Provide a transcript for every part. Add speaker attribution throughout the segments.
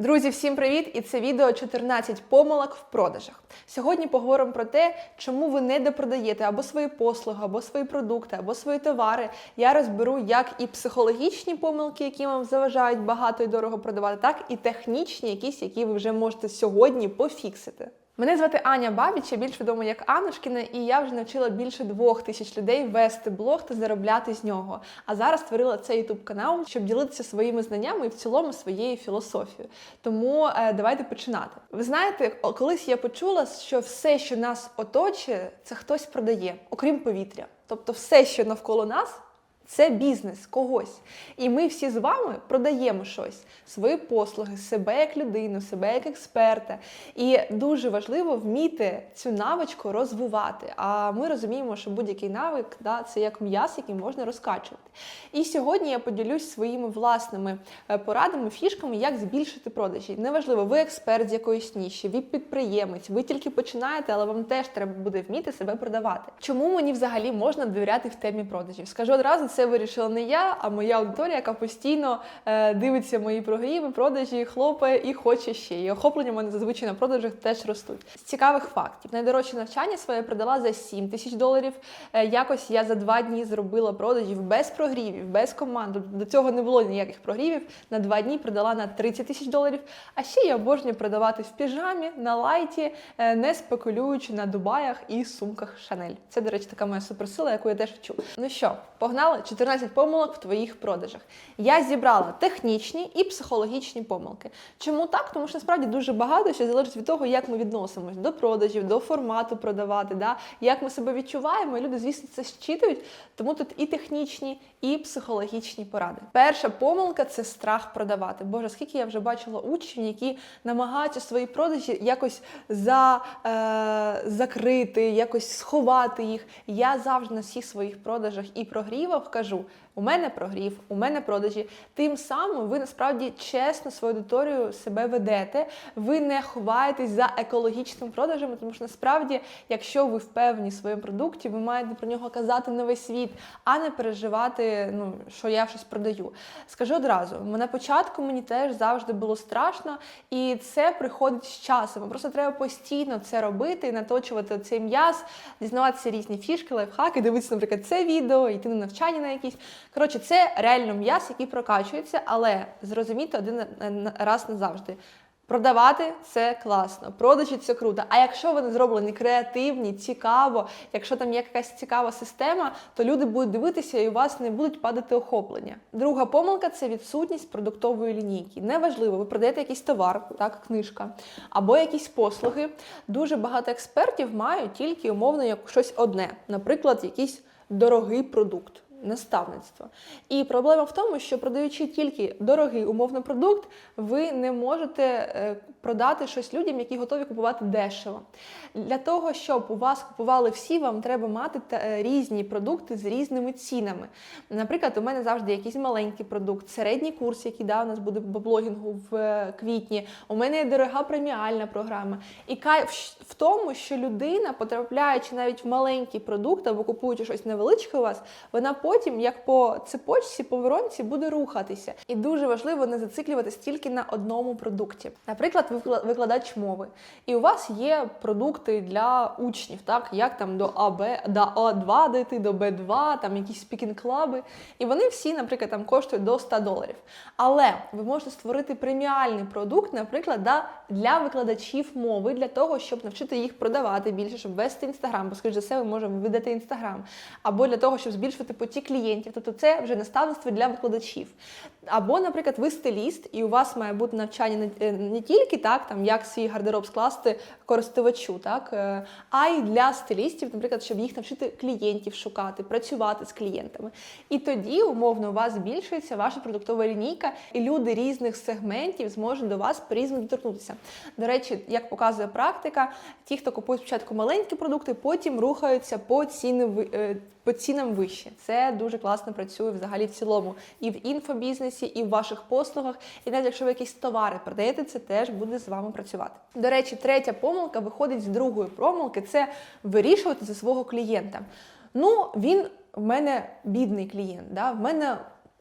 Speaker 1: Друзі, всім привіт! І це відео 14 помилок в продажах. Сьогодні поговоримо про те, чому ви не допродаєте або свої послуги, або свої продукти, або свої товари. Я розберу як і психологічні помилки, які вам заважають багато і дорого продавати, так і технічні, якісь, які ви вже можете сьогодні пофіксити. Мене звати Аня Бабіч, я більш відома як Анушкіна, і я вже навчила більше двох тисяч людей вести блог та заробляти з нього. А зараз створила цей ютуб канал, щоб ділитися своїми знаннями і в цілому своєю філософією. Тому е, давайте починати. Ви знаєте, колись я почула, що все, що нас оточує, це хтось продає, окрім повітря. Тобто, все, що навколо нас. Це бізнес когось. І ми всі з вами продаємо щось, свої послуги, себе як людину, себе як експерта. І дуже важливо вміти цю навичку розвивати. А ми розуміємо, що будь-який навик да, це як м'яз, який можна розкачувати. І сьогодні я поділюсь своїми власними е, порадами, фішками, як збільшити продажі. Неважливо, ви експерт з якоїсь ніші, ви підприємець, ви тільки починаєте, але вам теж треба буде вміти себе продавати. Чому мені взагалі можна довіряти в темі продажів? Скажу одразу, це вирішила не я, а моя аудиторія, яка постійно е, дивиться мої прогріви, продажі, хлопає і хоче ще. І охоплення в мене зазвичай на продажах теж ростуть. З цікавих фактів, найдорожче навчання своє продала за 7 тисяч доларів. Е, якось я за два дні зробила продажів без прогрівів, без команди. До цього не було ніяких прогрівів. На два дні продала на 30 тисяч доларів. А ще я обожнюю продавати в піжамі, на лайті, е, не спекулюючи на Дубаях і сумках Шанель. Це, до речі, така моя суперсила, яку я теж вчу. Ну що, погнали? 14 помилок в твоїх продажах. Я зібрала технічні і психологічні помилки. Чому так? Тому що насправді дуже багато що залежить від того, як ми відносимось до продажів, до формату продавати, да? як ми себе відчуваємо. І люди, звісно, це щитують. Тому тут і технічні, і психологічні поради. Перша помилка це страх продавати. Боже, скільки я вже бачила учнів, які намагаються свої продажі якось за, е, закрити, якось сховати їх. Я завжди на всіх своїх продажах і прогрівах кажу: у мене прогрів, у мене продажі. Тим самим ви насправді чесно свою аудиторію себе ведете. Ви не ховаєтесь за екологічними продажами, тому що насправді, якщо ви впевнені в своєму продукті, ви маєте про нього казати на весь світ, а не переживати, ну що я щось продаю. Скажу одразу, на початку мені теж завжди було страшно, і це приходить з часом. Просто треба постійно це робити, наточувати цей м'яз, дізнаватися різні фішки, лайфхаки, дивитися, наприклад, це відео, йти на навчання на якісь. Коротше, це реально м'яз, який прокачується, але зрозуміти один раз назавжди. Продавати це класно, продажі це круто. А якщо вони зроблені креативні, цікаво, якщо там є якась цікава система, то люди будуть дивитися і у вас не будуть падати охоплення. Друга помилка це відсутність продуктової лінійки. Неважливо, ви продаєте якийсь товар, так, книжка, або якісь послуги. Дуже багато експертів мають тільки умовно як щось одне, наприклад, якийсь дорогий продукт. Наставництво. І проблема в тому, що продаючи тільки дорогий умовний продукт, ви не можете е, продати щось людям, які готові купувати дешево. Для того, щоб у вас купували всі, вам треба мати е, різні продукти з різними цінами. Наприклад, у мене завжди якийсь маленький продукт, середній курс, який да, у нас буде по блогінгу в е, квітні. У мене є дорога преміальна програма. І кайф в тому, що людина, потрапляючи навіть в маленький продукт або купуючи щось невеличке у вас, вона потім, як по цепочці, по воронці, буде рухатися. І дуже важливо не зациклюватись тільки на одному продукті. Наприклад, ви викладач мови, і у вас є продукти для учнів, так як там до АБ, до А2 дойти, до Б2, там якісь спікінг-клаби. І вони всі, наприклад, там коштують до 100 доларів. Але ви можете створити преміальний продукт, наприклад, для викладачів мови, для того, щоб навчити їх продавати більше, щоб вести інстаграм, бо скоріш за все, ви можете видати інстаграм, або для того, щоб збільшувати потік клієнтів. Тобто це вже наставництво для викладачів. Або, наприклад, ви стиліст, і у вас має бути навчання не, е, тільки так, там як свій гардероб скласти користувачу, так е, а й для стилістів, наприклад, щоб їх навчити клієнтів шукати, працювати з клієнтами. І тоді, умовно, у вас збільшується ваша продуктова лінійка, і люди різних сегментів зможуть до вас по-різному доторкнутися. До речі, як показує практика, ті, хто купує спочатку маленькі продукти, потім рухаються по ціни е, по цінам вище. Це дуже класно працює взагалі в цілому і в інфобізнесі, і в ваших послугах. І навіть якщо ви якісь товари продаєте, це теж буде з вами працювати. До речі, третя помилка виходить з другої помилки це вирішувати за свого клієнта. Ну, він в мене бідний клієнт. Да? В мене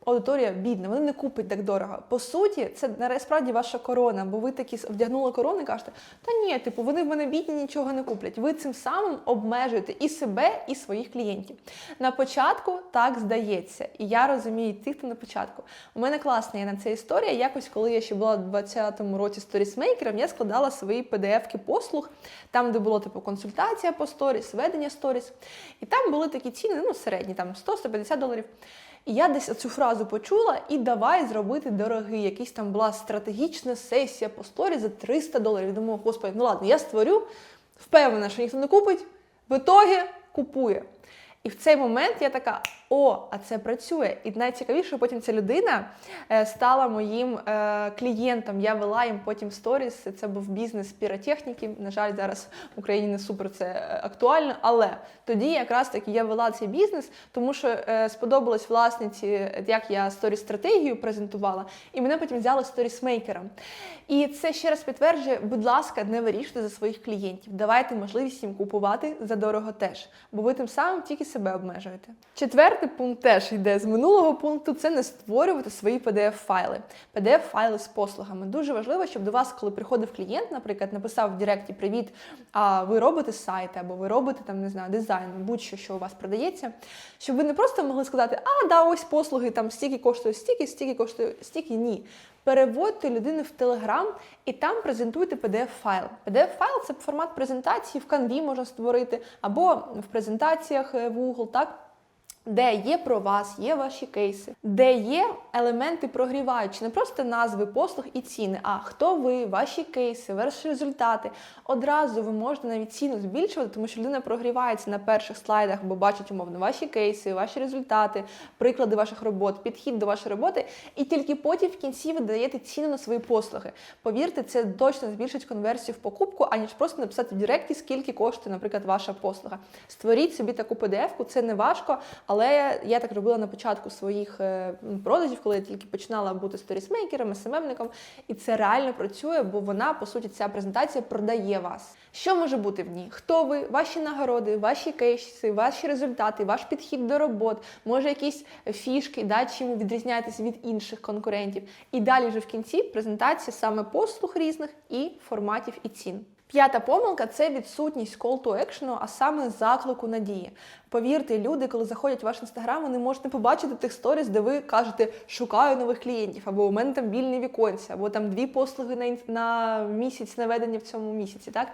Speaker 1: аудиторія бідна, вони не куплять так дорого. По суті, це насправді ваша корона, бо ви такі вдягнули корону і кажете, та ні, типу, вони в мене бідні, нічого не куплять. Ви цим самим обмежуєте і себе, і своїх клієнтів. На початку так здається, і я розумію тих, хто на початку. У мене класна є на це історія. Якось, коли я ще була в 20-му році сторісмейкером, я складала свої PDF-ки послуг, там, де було типу консультація по сторіс, ведення сторіс. І там були такі ціни, ну середні, там 100-150 доларів. І я десь цю фразу почула, і давай зробити дорогий. Якийсь там була стратегічна сесія по сторі за 300 доларів. Думаю, господи, ну ладно, я створю, впевнена, що ніхто не купить, в ітогі купує. І в цей момент я така: о, а це працює. І найцікавіше, потім ця людина е, стала моїм е, клієнтом. Я вела їм потім сторіс. Це був бізнес піротехніки. На жаль, зараз в Україні не супер це е, актуально. Але тоді якраз таки я вела цей бізнес, тому що сподобалось власниці, як я сторіс стратегію презентувала, і мене потім взяли сторісмейкером. І це ще раз підтверджує, будь ласка, не вирішуйте за своїх клієнтів. Давайте можливість їм купувати за дорого теж, бо ви тим самим тільки себе обмежуєте. Четвертий пункт теж йде з минулого пункту: це не створювати свої PDF-файли. PDF-файли з послугами. Дуже важливо, щоб до вас, коли приходив клієнт, наприклад, написав в Директі Привіт, а ви робите сайти, або ви робите там, не знаю, дизайн, будь-що, що у вас продається, щоб ви не просто могли сказати, а да, ось послуги там стільки коштує стільки, стільки коштує стільки. Ні. Переводьте людину в Телеграм і там презентуйте PDF-файл. PDF-файл це формат презентації, в Canvі можна створити, або в презентаціях е, в Google, так? Де є про вас, є ваші кейси, де є елементи прогріваючі, не просто назви послуг і ціни, а хто ви, ваші кейси, ваші результати. Одразу ви можете навіть ціну збільшувати, тому що людина прогрівається на перших слайдах, бо бачить умовно ваші кейси, ваші результати, приклади ваших робот, підхід до вашої роботи, і тільки потім в кінці ви даєте ціну на свої послуги. Повірте, це точно збільшить конверсію в покупку, аніж просто написати в Директі, скільки коштує, наприклад, ваша послуга. Створіть собі таку PDF-ку, це не важко. Але я так робила на початку своїх е, продажів, коли я тільки починала бути сторісмейкером, СММником, і це реально працює, бо вона, по суті, ця презентація продає вас. Що може бути в ній? Хто ви, ваші нагороди, ваші кейси, ваші результати, ваш підхід до робот, може якісь фішки, да, чим ви відрізняєтесь від інших конкурентів. І далі вже в кінці презентація саме послуг різних і форматів і цін. П'ята помилка це відсутність call to action, а саме заклику надії. Повірте, люди, коли заходять в ваш інстаграм, вони можуть не побачити тих сторіс, де ви кажете, шукаю нових клієнтів, або у мене там вільні віконці, або там дві послуги на на місяць наведені в цьому місяці. Так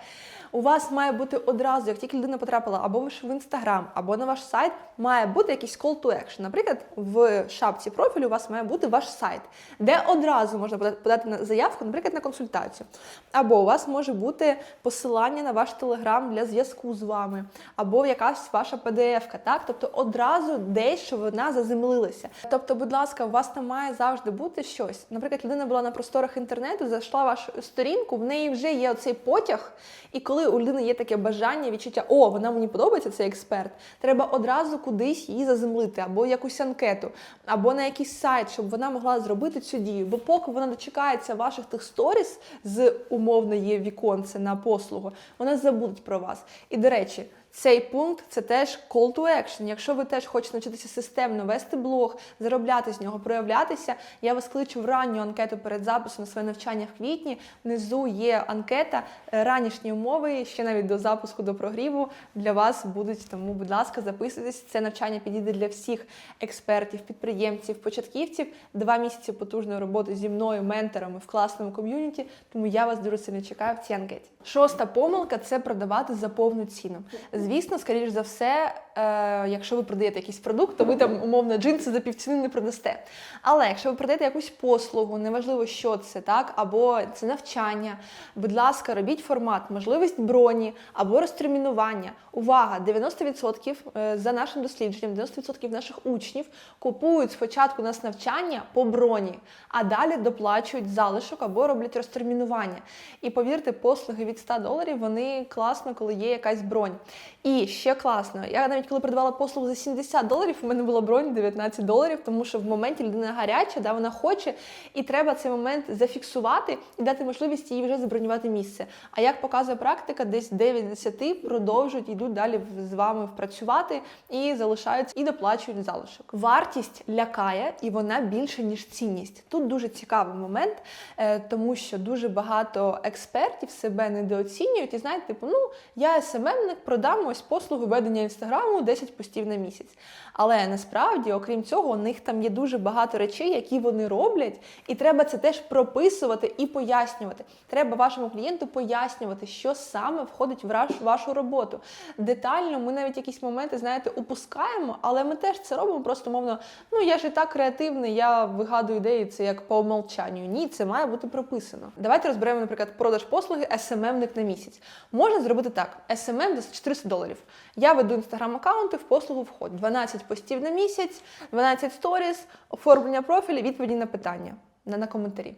Speaker 1: у вас має бути одразу, як тільки людина потрапила або в інстаграм, або на ваш сайт, має бути якийсь call to action. Наприклад, в шапці профілю у вас має бути ваш сайт, де одразу можна подати заявку, наприклад, на консультацію. Або у вас може бути посилання на ваш телеграм для зв'язку з вами, або якась ваша PDF-ка, так? Тобто одразу десь, що вона заземлилася. Тобто, будь ласка, у вас там має завжди бути щось. Наприклад, людина була на просторах інтернету, зайшла в вашу сторінку, в неї вже є оцей потяг, і коли у людини є таке бажання, відчуття, о, вона мені подобається, цей експерт, треба одразу кудись її заземлити, або якусь анкету, або на якийсь сайт, щоб вона могла зробити цю дію. Бо поки вона дочекається ваших тих сторіс з умовно є віконце на послугу, вона забудуть про вас. І до речі. Цей пункт це теж call to action. Якщо ви теж хочете навчитися системно вести блог, заробляти з нього, проявлятися, я вас кличу в ранню анкету перед записом на своє навчання в квітні. Внизу є анкета, е, ранішні умови, ще навіть до запуску до прогріву для вас будуть. Тому, будь ласка, записуйтесь. Це навчання підійде для всіх експертів, підприємців, початківців. Два місяці потужної роботи зі мною, менторами в класному ком'юніті. Тому я вас дуже сильно чекаю в цій анкеті. Шоста помилка це продавати за повну ціну. Звісно, скоріш за все, е, якщо ви продаєте якийсь продукт, то ви там умовно джинси за півціни не продасте. Але якщо ви продаєте якусь послугу, неважливо, що це, так, або це навчання, будь ласка, робіть формат, можливість броні або розтермінування. Увага! 90% е, за нашим дослідженням, 90% наших учнів купують спочатку у нас навчання по броні, а далі доплачують залишок або роблять розтермінування. І повірте, послуги від 100 доларів вони класно, коли є якась бронь. І ще класно, я навіть коли продавала послугу за 70 доларів, у мене була бронь 19 доларів, тому що в моменті людина гаряча, да, вона хоче, і треба цей момент зафіксувати і дати можливість їй вже забронювати місце. А як показує практика, десь 9-10 продовжують йдуть далі з вами працювати і залишаються і доплачують залишок. Вартість лякає, і вона більше ніж цінність. Тут дуже цікавий момент, е, тому що дуже багато експертів себе недооцінюють і знають, типу, ну я СММник, продам ось послугу ведення інстаграму 10 постів на місяць. Але насправді, окрім цього, у них там є дуже багато речей, які вони роблять, і треба це теж прописувати і пояснювати. Треба вашому клієнту пояснювати, що саме входить в вашу роботу. Детально ми навіть якісь моменти, знаєте, упускаємо, але ми теж це робимо просто мовно. Ну я ж і так креативний, я вигадую ідеї, це як по умолчанню. Ні, це має бути прописано. Давайте розберемо, наприклад, продаж послуги SMM-ник на місяць. Можна зробити так: SMM за 400 доларів. Я веду інстаграм-аккаунти, в послугу входить 12 постів на місяць, 12 сторіс, оформлення профілю, відповіді на питання, не на коментарі.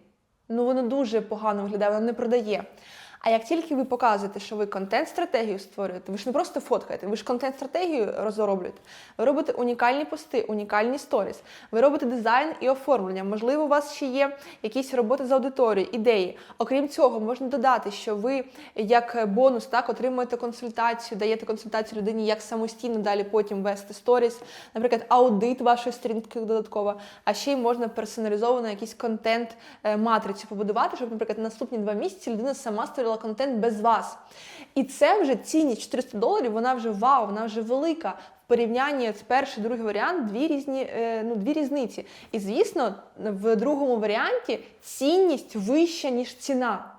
Speaker 1: Ну воно дуже погано виглядає, воно не продає. А як тільки ви показуєте, що ви контент-стратегію створюєте, ви ж не просто фоткаєте, ви ж контент-стратегію розроблюєте. Ви робите унікальні пости, унікальні сторіс, ви робите дизайн і оформлення. Можливо, у вас ще є якісь роботи з аудиторією, ідеї. Окрім цього, можна додати, що ви як бонус так отримуєте консультацію, даєте консультацію людині, як самостійно далі потім вести сторіс, наприклад, аудит вашої сторінки додатково. А ще й можна персоналізовано якийсь контент е, побудувати, щоб, наприклад, наступні два місяці людина сама створила контент без вас. І це вже цінність 400 доларів, вона вже вау, вона вже велика. В порівнянні з перший, другий варіант дві різні, е, ну, дві різниці. І звісно, в другому варіанті цінність вища, ніж ціна.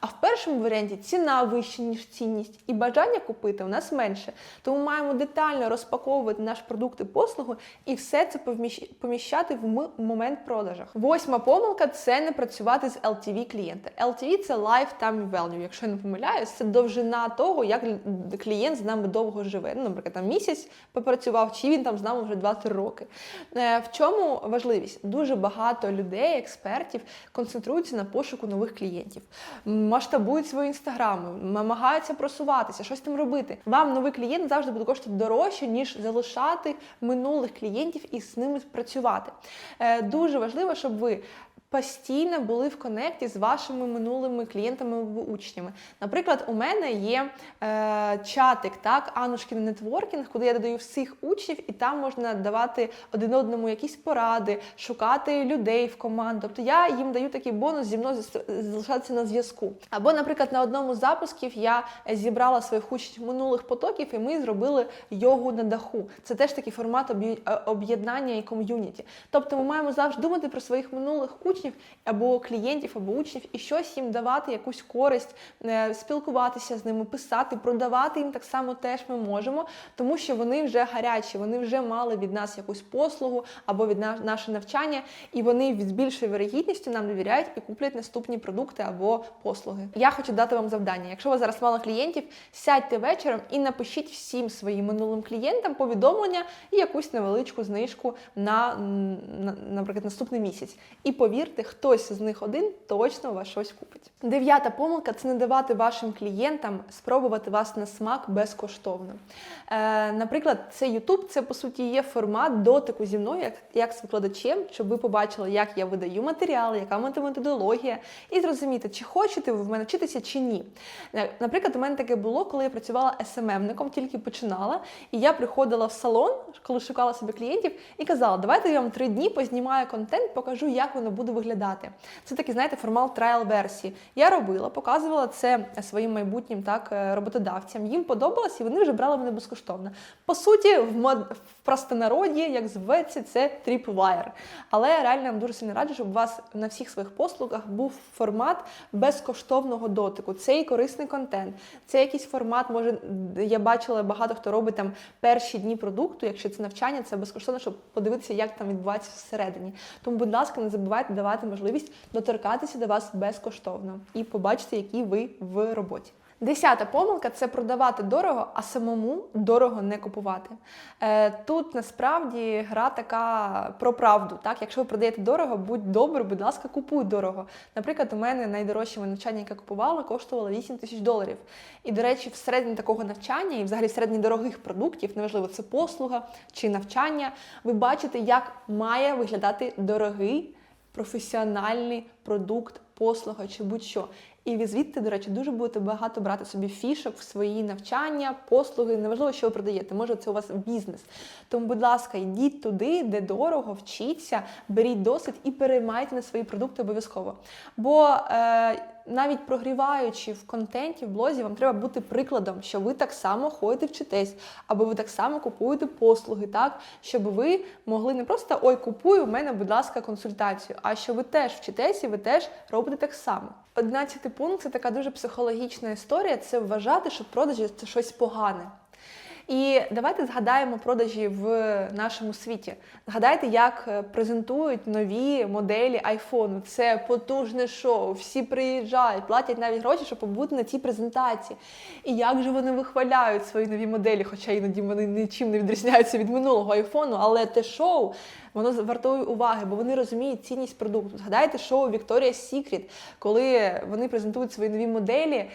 Speaker 1: А в першому варіанті ціна вища, ніж цінність, і бажання купити у нас менше. Тому маємо детально розпаковувати наш продукт і послугу і все це поміщати в момент продажах. Восьма помилка це не працювати з LTV клієнта. LTV – це Lifetime Value, якщо я не помиляюсь, це довжина того, як клієнт з нами довго живе. Ну, наприклад, там місяць попрацював, чи він там з нами вже 2-3 роки. Е, В чому важливість? Дуже багато людей, експертів концентруються на пошуку нових клієнтів масштабують свої інстаграми, намагаються просуватися, щось там робити. Вам новий клієнт завжди буде коштувати дорожче, ніж залишати минулих клієнтів і з ними працювати. Е, Дуже важливо, щоб ви. Постійно були в конекті з вашими минулими клієнтами або учнями. Наприклад, у мене є е, чатик, так, Анушкін нетворкінг, куди я додаю всіх учнів, і там можна давати один одному якісь поради, шукати людей в команду. Тобто я їм даю такий бонус зі мною залишатися на зв'язку. Або, наприклад, на одному з запусків я зібрала своїх учнів минулих потоків, і ми зробили йогу на даху. Це теж такий формат е, об'єднання і ком'юніті. Тобто ми маємо завжди думати про своїх минулих учнів або клієнтів, або учнів, і щось їм давати, якусь користь, е, спілкуватися з ними, писати, продавати їм так само теж ми можемо, тому що вони вже гарячі, вони вже мали від нас якусь послугу або від на- наше навчання, і вони від більшою вирогідністю нам довіряють і куплять наступні продукти або послуги. Я хочу дати вам завдання. Якщо вас зараз мало клієнтів, сядьте вечором і напишіть всім своїм минулим клієнтам повідомлення і якусь невеличку знижку на, наприклад, наступний місяць. І повірте, хтось з них один точно у вас щось купить. Дев'ята помилка це не давати вашим клієнтам спробувати вас на смак безкоштовно. Е, наприклад, це YouTube, це по суті є формат дотику зі мною, як, як з викладачем, щоб ви побачили, як я видаю матеріали, яка методологія, і зрозуміти, чи хочете ви в мене вчитися, чи ні. Е, Наприклад, у мене таке було, коли я працювала СММником, тільки починала, і я приходила в салон, коли шукала собі клієнтів, і казала, давайте я вам три дні познімаю контент, покажу, як воно буде виглядати. Це такий, знаєте, формат трайл версії. Я робила, показувала це своїм майбутнім так е, роботодавцям. Їм подобалось, і вони вже брали мене безкоштовно. По суті, в мод в простонароді, як зветься, це tripwire. Але реально я вам дуже сильно раджу, щоб у вас на всіх своїх послугах був формат безкоштовного дотику. Це і корисний контент, це якийсь формат. Може, я бачила багато хто робить там перші дні продукту. Якщо це навчання, це безкоштовно, щоб подивитися, як там відбувається всередині. Тому, будь ласка, не забувайте давати можливість доторкатися до вас безкоштовно і побачити, які ви в роботі. Десята помилка це продавати дорого, а самому дорого не купувати. Е, тут насправді гра така про правду. Так, якщо ви продаєте дорого, будь добре, будь ласка, купуй дорого. Наприклад, у мене найдорожче навчання, яке купувала, коштувало 8 тисяч доларів. І, до речі, всередині такого навчання, і взагалі всередині дорогих продуктів, неважливо, це послуга чи навчання, ви бачите, як має виглядати дорогий професіональний продукт, послуга чи будь-що. І ви звідти, до речі, дуже будете багато брати собі фішок в свої навчання, послуги. Неважливо, що ви продаєте. Може, це у вас бізнес. Тому, будь ласка, йдіть туди, де дорого, вчіться, беріть досвід і переймайте на свої продукти обов'язково. Бо е, навіть прогріваючи в контенті, в блозі, вам треба бути прикладом, що ви так само ходите вчитесь, або ви так само купуєте послуги, так щоб ви могли не просто ой, купую, в мене, будь ласка, консультацію, а що ви теж вчитесь і ви теж робите так само. Одинадцятий пункт це така дуже психологічна історія. Це вважати, що продажі це щось погане. І давайте згадаємо продажі в нашому світі. Згадайте, як е, презентують нові моделі айфону. Це потужне шоу. Всі приїжджають, платять навіть гроші, щоб побути на цій презентації. І як же вони вихваляють свої нові моделі, хоча іноді вони нічим не відрізняються від минулого айфону, але те шоу. Воно вартує уваги, бо вони розуміють цінність продукту. Згадайте шоу Victoria's Secret, коли вони презентують свої нові моделі.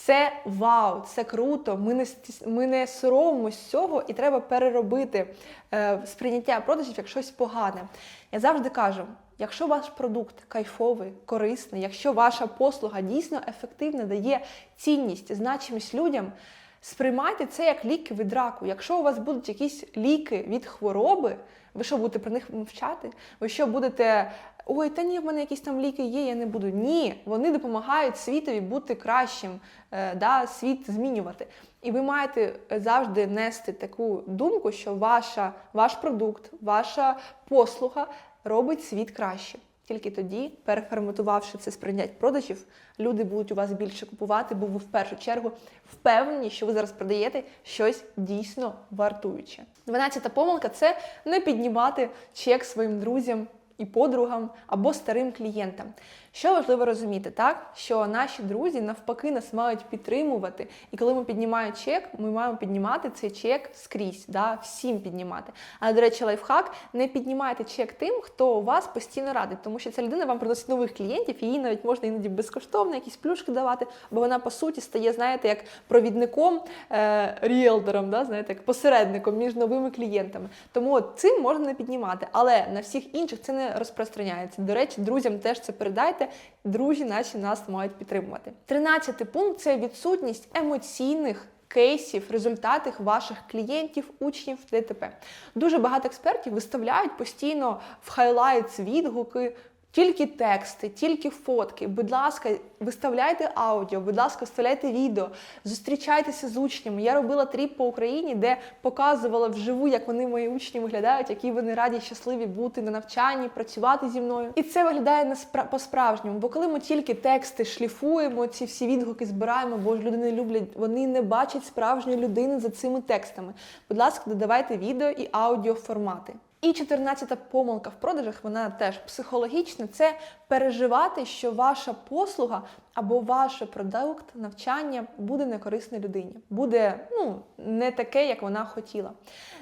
Speaker 1: Це вау, це круто. Ми не ми не соромимось цього, і треба переробити е, сприйняття продажів як щось погане. Я завжди кажу: якщо ваш продукт кайфовий, корисний, якщо ваша послуга дійсно ефективна, дає цінність, значимість людям. Сприймайте це як ліки від раку. Якщо у вас будуть якісь ліки від хвороби, ви що будете про них мовчати? Ви що будете ой, та ні, в мене якісь там ліки є, я не буду. Ні, вони допомагають світові бути кращим, е, да, світ змінювати. І ви маєте завжди нести таку думку, що ваша, ваш продукт, ваша послуга робить світ краще. Тільки тоді, переформатувавши це сприйняття продажів, люди будуть у вас більше купувати, бо ви в першу чергу впевнені, що ви зараз продаєте щось дійсно вартуюче. Дванадцята помилка це не піднімати чек своїм друзям і подругам або старим клієнтам. Що важливо розуміти, так що наші друзі навпаки нас мають підтримувати, і коли ми піднімаємо чек, ми маємо піднімати цей чек скрізь, да, всім піднімати. Але, до речі, лайфхак не піднімайте чек тим, хто у вас постійно радить, тому що ця людина вам приносить нових клієнтів, їй навіть можна іноді безкоштовно якісь плюшки давати, бо вона по суті стає, знаєте, як провідником, е, ріелтором, да, знаєте, як посередником між новими клієнтами. Тому от цим можна не піднімати, але на всіх інших це не розпространяється. До речі, друзям теж це передайте. Друзі наші нас мають підтримувати. Тринадцятий пункт це відсутність емоційних. Кейсів, результатів ваших клієнтів, учнів, ДТП. Дуже багато експертів виставляють постійно в хайлайтс відгуки, тільки тексти, тільки фотки. Будь ласка, виставляйте аудіо, будь ласка, виставляйте відео, зустрічайтеся з учнями. Я робила тріп по Україні, де показувала вживу, як вони мої учні виглядають, які вони раді, щасливі бути на навчанні, працювати зі мною. І це виглядає не спра- по-справжньому. Бо коли ми тільки тексти шліфуємо, ці всі відгуки збираємо, бо ж люди не люблять, вони не бачать справжньої людини за цими текстами. Будь ласка, додавайте відео і аудіо формати. І 14-та помилка в продажах, вона теж психологічна, це переживати, що ваша послуга або ваш продукт, навчання буде не корисне людині, буде ну, не таке, як вона хотіла.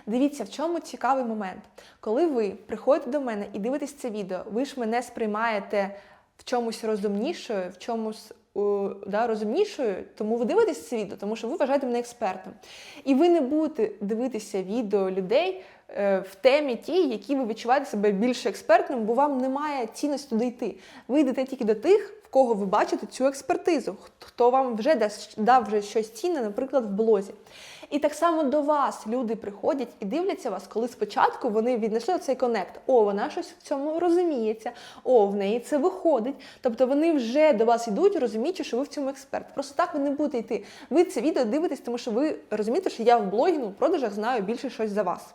Speaker 1: Дивіться, в чому цікавий момент. Коли ви приходите до мене і дивитесь це відео, ви ж мене сприймаєте в чомусь розумнішою, в чомусь да, розумнішою, тому ви дивитесь це відео, тому що ви вважаєте мене експертом. І ви не будете дивитися відео людей в темі тій, які ви відчуваєте себе більш експертним, бо вам немає цінності туди йти. Ви йдете тільки до тих, в кого ви бачите цю експертизу, хто вам вже дав вже щось цінне, наприклад, в блозі. І так само до вас люди приходять і дивляться вас, коли спочатку вони віднайшли цей конект. О, вона щось в цьому розуміється, о, в неї це виходить. Тобто вони вже до вас йдуть, розуміючи, що ви в цьому експерт. Просто так ви не будете йти. Ви це відео дивитесь, тому що ви розумієте, що я в блогінгу, в продажах знаю більше щось за вас.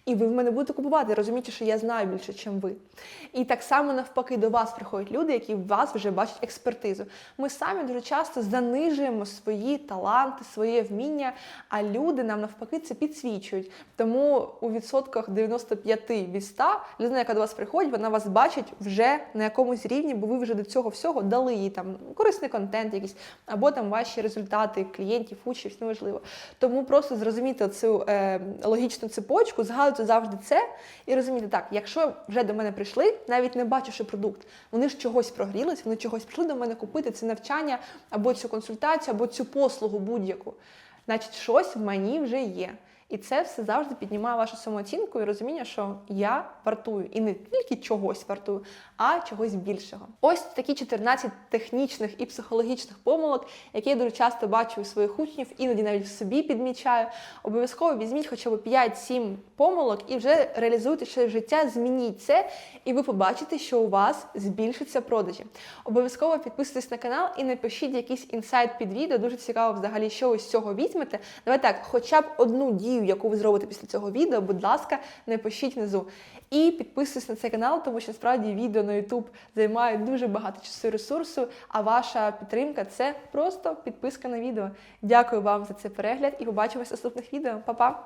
Speaker 1: І ви в мене будете купувати, розумієте, що я знаю більше, ніж ви. І так само навпаки до вас приходять люди, які в вас вже бачать експертизу. Ми самі дуже часто занижуємо свої таланти, своє вміння, а люди нам навпаки це підсвічують. Тому у відсотках 95 від 100 людина, яка до вас приходить, вона вас бачить вже на якомусь рівні, бо ви вже до цього всього дали їй там корисний контент, якийсь, або там ваші результати клієнтів, учнів, неважливо. Тому просто зрозуміти цю е, логічну цепочку, згадуйте завжди це і розуміти, так, якщо вже до мене прийшли, навіть не бачивши продукт, вони ж чогось прогрілись, вони чогось прийшли до мене купити це навчання або цю консультацію, або цю послугу будь-яку. Значить, щось в мені вже є. І це все завжди піднімає вашу самооцінку і розуміння, що я вартую і не тільки чогось вартую, а чогось більшого. Ось такі 14 технічних і психологічних помилок, які я дуже часто бачу у своїх учнів, іноді навіть в собі підмічаю. Обов'язково візьміть хоча б 5-7 помилок і вже реалізуйте ще життя, змініть це, і ви побачите, що у вас збільшаться продажі. Обов'язково підписуйтесь на канал і напишіть якийсь інсайт під відео. Дуже цікаво взагалі, що ви з цього візьмете. Давайте так, хоча б одну дію, яку ви зробите після цього відео, будь ласка, напишіть внизу. І підписуйтесь на цей канал, тому що справді відео на YouTube займає дуже багато часу і ресурсу, а ваша підтримка це просто підписка на відео. Дякую вам за цей перегляд і побачимось в наступних відео. Па-па!